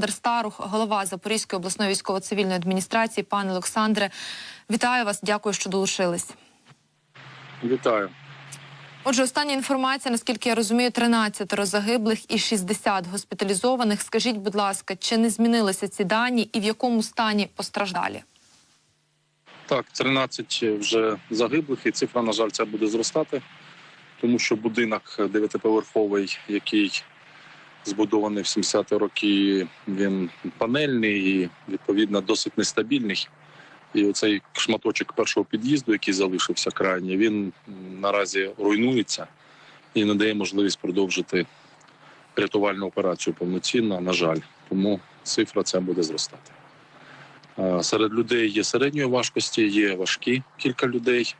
Олександр Старух, голова Запорізької обласної військово-цивільної адміністрації. Пане Олександре, вітаю вас. Дякую, що долучились. Вітаю. Отже, остання інформація, наскільки я розумію, 13 загиблих і 60 госпіталізованих. Скажіть, будь ласка, чи не змінилися ці дані і в якому стані постраждалі? Так, 13 вже загиблих, і цифра, на жаль, ця буде зростати, тому що будинок дев'ятиповерховий, який збудований в 70-ті роки, він панельний і відповідно досить нестабільний. І оцей шматочок першого під'їзду, який залишився крайній, він наразі руйнується і не дає можливість продовжити рятувальну операцію повноцінно, на жаль. Тому цифра ця буде зростати. Серед людей є середньої важкості, є важкі кілька людей.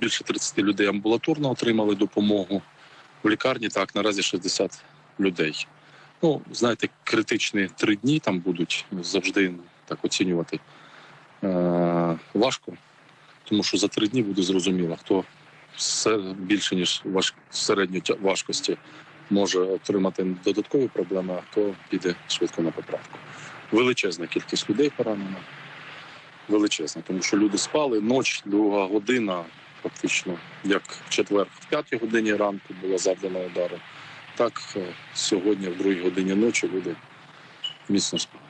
Більше 30 людей амбулаторно отримали допомогу. В лікарні так, наразі 60 людей. Ну, знаєте, критичні три дні там будуть завжди так оцінювати е- важко, тому що за три дні буде зрозуміло, хто все більше, ніж важ... середньої важкості може отримати додаткові проблеми, а хто піде швидко на поправку величезна кількість людей поранена. Величезна, тому що люди спали ніч, друга година, фактично, як в четвер, в п'ятій годині ранку було завдано удару. Так е, сьогодні, в другій годині ночі, люди міцно спали.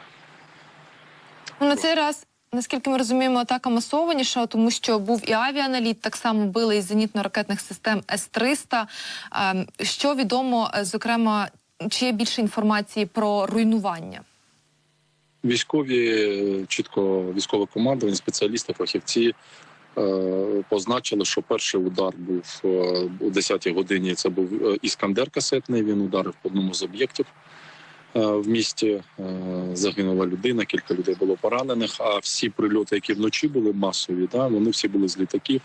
Ну, на цей раз, наскільки ми розуміємо, атака масованіша, тому що був і авіаналіт, так само били із зенітно-ракетних систем С-300. Ем, Що відомо, е, зокрема, чи є більше інформації про руйнування? Військові е, чітко військове командування, спеціалісти, фахівці позначили, що перший удар був е, о 10-й годині. Це був е, іскандер касетний. Він ударив по одному з об'єктів е, в місті. Е, загинула людина, кілька людей було поранених. А всі прильоти, які вночі були масові, да, вони всі були з літаків,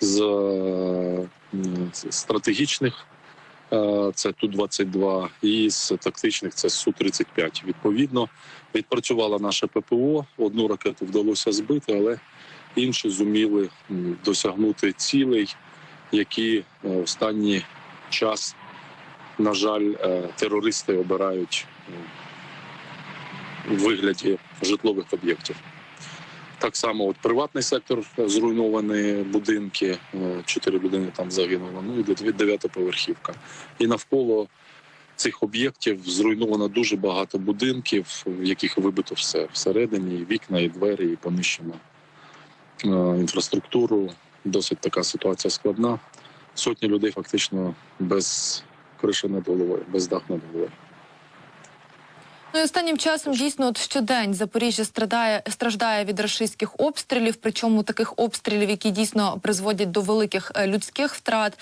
з е, стратегічних. е, Це Ту-22 і з тактичних це Су-35. Відповідно, відпрацювала наше ППО. Одну ракету вдалося збити, але інші зуміли досягнути цілей, які е, в останній час, на жаль, е, терористи обирають у вигляді житлових об'єктів. Так само, от приватний сектор е, зруйновані будинки, е, чотири людини там загинуло. Ну і де- дев'ятиповерхівка. І навколо цих об'єктів зруйновано дуже багато будинків, в яких вибито все всередині, і вікна, і двері, і понищено е, інфраструктуру. Досить така ситуація складна. Сотні людей фактично без криші над головою, без даху над головою. Ну і останнім часом дійсно от щодень Запоріжжя страдає страждає від рашистських обстрілів, причому таких обстрілів, які дійсно призводять до великих е, людських втрат,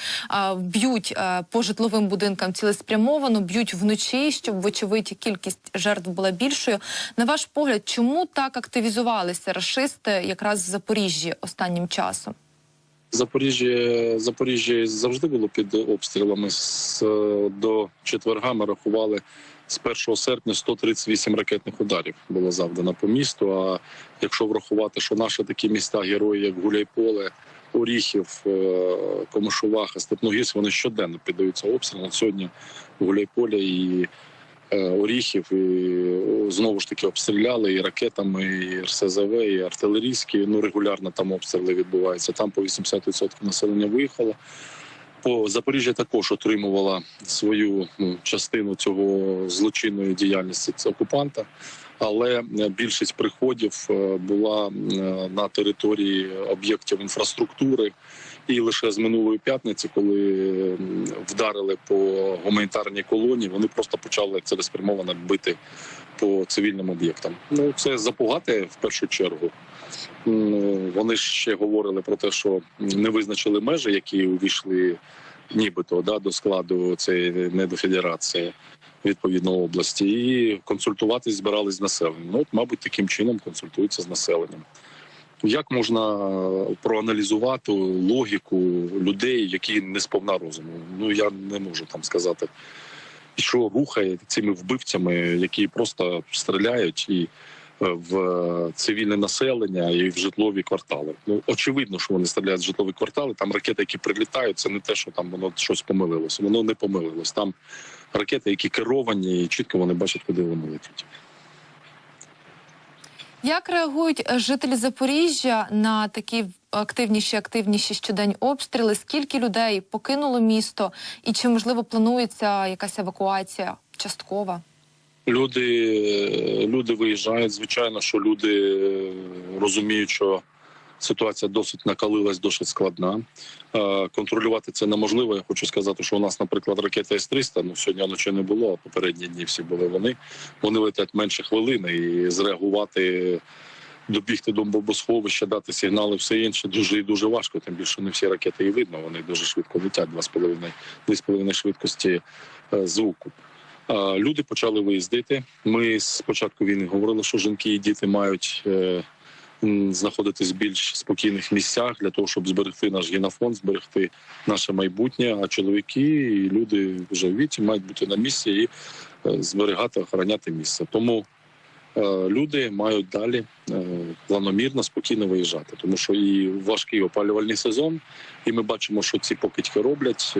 б'ють е, по житловим будинкам цілеспрямовано, б'ють вночі, щоб вочевидь кількість жертв була більшою. На ваш погляд, чому так активізувалися рашисти якраз в Запоріжжі останнім часом? Запоріжжя, Запоріжжя завжди було під обстрілами. З, до четверга ми рахували з 1 серпня 138 ракетних ударів було завдано по місту. А якщо врахувати, що наші такі міста, герої, як Гуляйполе, Оріхів, е, Комишуваха, Степногірськ, вони щоденно піддаються обстрілам. Сьогодні Гуляйполе і е, Оріхів і знову ж таки обстріляли і ракетами, і РСЗВ, і артилерійські. Ну регулярно там обстріли відбуваються. Там по 80% населення виїхало. По Запоріжжя також отримувала свою ну, частину цього злочинної діяльності окупанта. Але е, більшість приходів е, була е, на території об'єктів інфраструктури, і лише з минулої п'ятниці, коли вдарили по гуманітарній колонії, вони просто почали цілеспрямовано бити по цивільним об'єктам. Ну це запугати в першу чергу. М, Вони ще говорили про те, що не визначили межі, які увійшли нібито да, до складу цієї недофедерації відповідно області, і консультуватись збирались з населенням. Ну, от, мабуть, таким чином консультуються з населенням. Як можна проаналізувати логіку людей, які не сповна розуму? Ну я не можу там сказати, що рухає цими вбивцями, які просто стріляють і в цивільне населення і в житлові квартали. Ну очевидно, що вони стріляють в житлові квартали. Там ракети, які прилітають, це не те, що там воно щось помилилося. Воно не помилилось. Там ракети, які керовані, і чітко вони бачать, куди вони летять. Як реагують жителі Запоріжжя на такі активніші, активніші щодень обстріли? Скільки людей покинуло місто, і чи можливо планується якась евакуація часткова? Люди, е, люди виїжджають. Звичайно, що люди е, розуміють, що ситуація досить накалилась, досить складна. Е, Контролювати це неможливо. Я хочу сказати, що у нас, наприклад, ракета С-300, ну сьогодні ночі не було, а попередні дні всі були вони. Вони летять менше хвилини і зреагувати. Добігти до бомбосховища, дати сигнали, все інше дуже і дуже важко. Тим більше не всі ракети і видно. Вони дуже швидко летять, 2,5 2,5 швидкості звуку. Люди почали виїздити. Ми з початку війни говорили, що жінки і діти мають е, знаходитись в більш спокійних місцях для того, щоб зберегти наш генофонд, зберегти наше майбутнє. А чоловіки і люди вже в віці мають бути на місці і е, зберігати, охороняти місце. Тому е, люди мають далі планомірно, спокійно виїжджати, тому що і важкий опалювальний сезон, і ми бачимо, що ці покидьки роблять.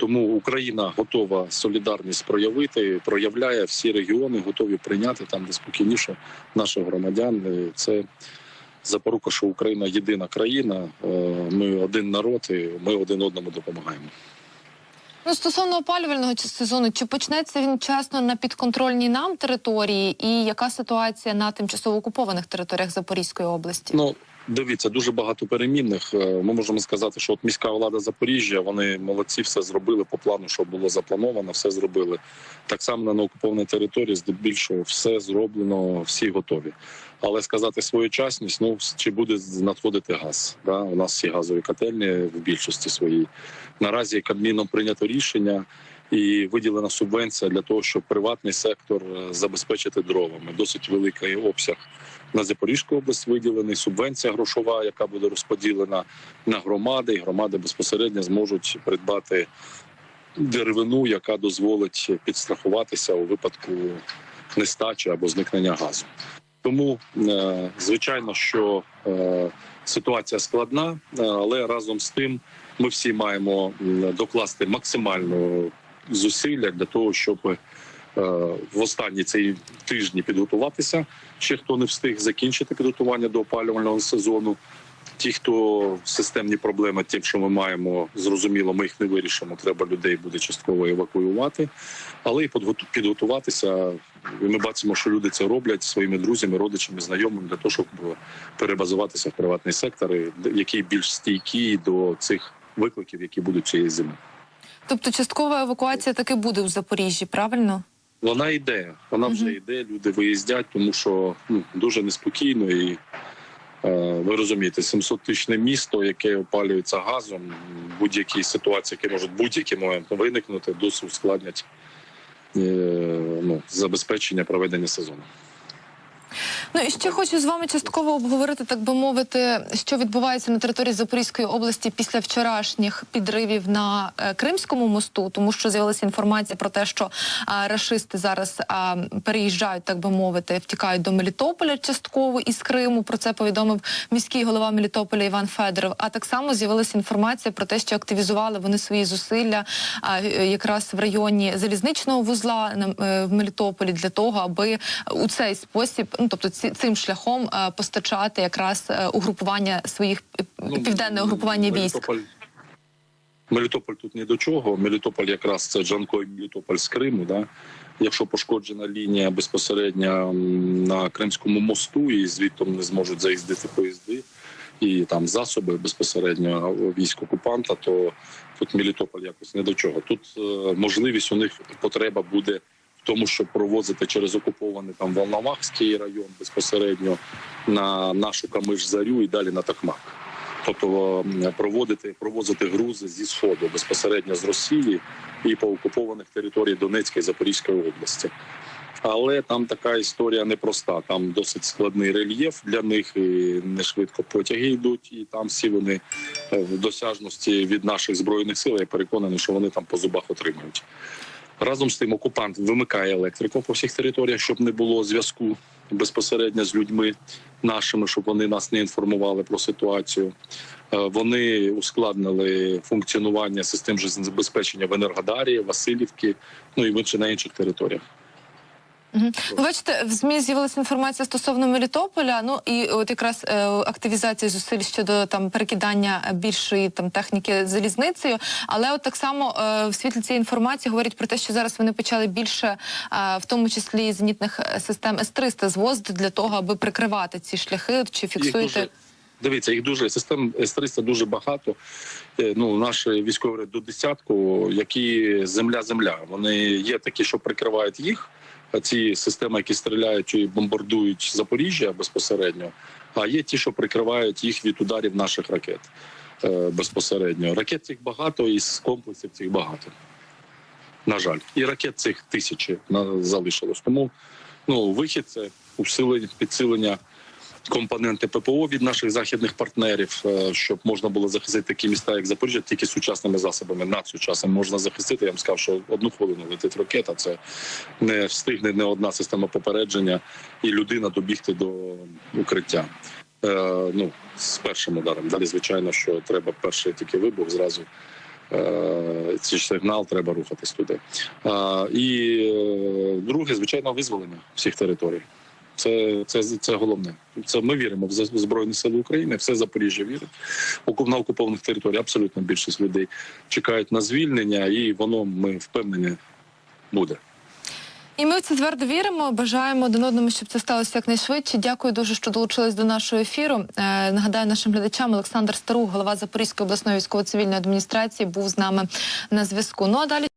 Тому Україна готова солідарність проявити, проявляє всі регіони, готові прийняти там, де спокійніше наших громадян. Це запорука, що Україна єдина країна. е, Ми один народ, і ми один одному допомагаємо. Ну, стосовно опалювального сезону, чи почнеться він чесно на підконтрольній нам території, і яка ситуація на тимчасово окупованих територіях Запорізької області? Ну дивіться, дуже багато перемінних. Е, Ми можемо сказати, що от міська влада Запоріжжя, вони молодці, все зробили по плану, що було заплановано, все зробили. Так само на неокупованій території, здебільшого, все зроблено, всі готові. Але сказати своєчасність, ну чи буде надходити газ? Да? У нас всі газові котельні в більшості своїй. Наразі Кабміном прийнято рішення. І виділена субвенція для того, щоб приватний сектор е, забезпечити дровами. Досить великий обсяг на Запорізьку область виділений субвенція грошова, яка буде розподілена на громади, і громади безпосередньо зможуть придбати деревину, яка дозволить підстрахуватися у випадку нестачі або зникнення газу. Тому, е, звичайно, що е, ситуація складна, е, але разом з тим ми всі маємо докласти максимально зусилля для того, щоб в останні ці тижні підготуватися. Ще хто не встиг закінчити підготування до опалювального сезону. Ті, хто системні проблеми, тим, що ми маємо, зрозуміло, ми їх не вирішимо. Треба людей буде частково евакуювати, але і підготу- підготуватися. І Ми бачимо, що люди це роблять своїми друзями, родичами, знайомими для того, щоб перебазуватися в приватний сектор, який більш стійкий до цих викликів, які будуть цієї зими. Тобто часткова евакуація таки буде у Запоріжжі, правильно? Вона йде, вона вже Мгм. йде. Люди виїздять, тому що ну, дуже неспокійно і е, ви розумієте, 700 тисячне місто, яке опалюється газом, будь-які ситуації, які можуть будь-який момент виникнути, досить ускладнять е, ну, забезпечення проведення сезону. Ну і ще хочу з вами частково обговорити, так би мовити, що відбувається на території Запорізької області після вчорашніх підривів на е, Кримському мосту, тому що з'явилася інформація про те, що а, рашисти зараз а, переїжджають, так би мовити, втікають до Мелітополя частково із Криму. Про це повідомив міський голова Мелітополя Іван Федоров. А так само з'явилася інформація про те, що активізували вони свої зусилля а, е, якраз в районі залізничного вузла е, в Мелітополі для того, аби у цей спосіб, ну тобто цим шляхом е, постачати якраз е, угрупування своїх е, південне угрупування військ. Ну, Мелітополь, Мелітополь тут ні до чого. Мелітополь якраз це Джанко і Мелітополь з Криму. Да? Якщо пошкоджена лінія безпосередньо на Кримському мосту, і звідти не зможуть заїздити поїзди і там засоби безпосередньо військ окупанта, то тут Мелітополь якось не до чого. Тут можливість у них потреба буде тому, щоб провозити через окупований там Волновахський район безпосередньо на нашу Камиш-Зарю і далі на Токмак. Тобто проводити провозити грузи зі сходу безпосередньо з Росії і по окупованих територіях Донецької і Запорізької області. Але там така історія непроста. Там досить складний рельєф для них, і не швидко потяги йдуть, і там всі вони е, в досяжності від наших збройних сил. Я переконаний, що вони там по зубах отримують. Разом з тим, окупант вимикає електрику по всіх територіях, щоб не було зв'язку безпосередньо з людьми нашими, щоб вони нас не інформували про ситуацію. Е, Вони ускладнили функціонування систем жизнезабезпечення в Енергодарі, Васильівці, ну і в на інших територіях. Ну, бачите, в ЗМІ з'явилася інформація стосовно Мелітополя. Ну і от якраз е, активізації зусиль щодо там перекидання більшої там техніки залізницею. Але от так само е, в світлі цієї інформації говорять про те, що зараз вони почали більше, е, в тому числі зенітних е, систем С-300 звозити для того, аби прикривати ці шляхи. От Чи фіксуєте? Дивіться, їх дуже систем С-300 дуже багато. Е, Ну, наші військові до десятку, які земля-земля. Вони є такі, що прикривають їх. Ці системи, які стріляють і бомбардують Запоріжжя безпосередньо. А є ті, що прикривають їх від ударів наших ракет е, безпосередньо. Ракет цих багато, і з комплексів цих багато. На жаль, і ракет цих тисячі залишилось. Тому ну, вихід це усилення, підсилення компоненти ППО від наших західних партнерів, е, щоб можна було захистити такі міста, як Запоріжжя, тільки сучасними засобами. Надсучасними можна захистити. Я вам сказав, що одну хвилину летить ракета. Це не встигне не одна система попередження, і людина добігти до укриття. Е, ну, з першим ударом. Далі, звичайно, що треба перший тільки вибух зразу. Е, Цей сигнал треба рухатись туди. І е, друге, звичайно, визволення всіх територій. Це, це, це головне. Це ми віримо в Збройні Сили України. Все Запоріжжя вірить. На окупованих територіях абсолютно більшість людей чекають на звільнення, і воно ми впевнені буде. І ми в це твердо віримо. Бажаємо один одному, щоб це сталося якнайшвидше. Дякую дуже, що долучились до нашого ефіру. Е, нагадаю нашим глядачам, Олександр Старух, голова Запорізької обласної військово-цивільної адміністрації, був з нами на зв'язку. Ну а далі.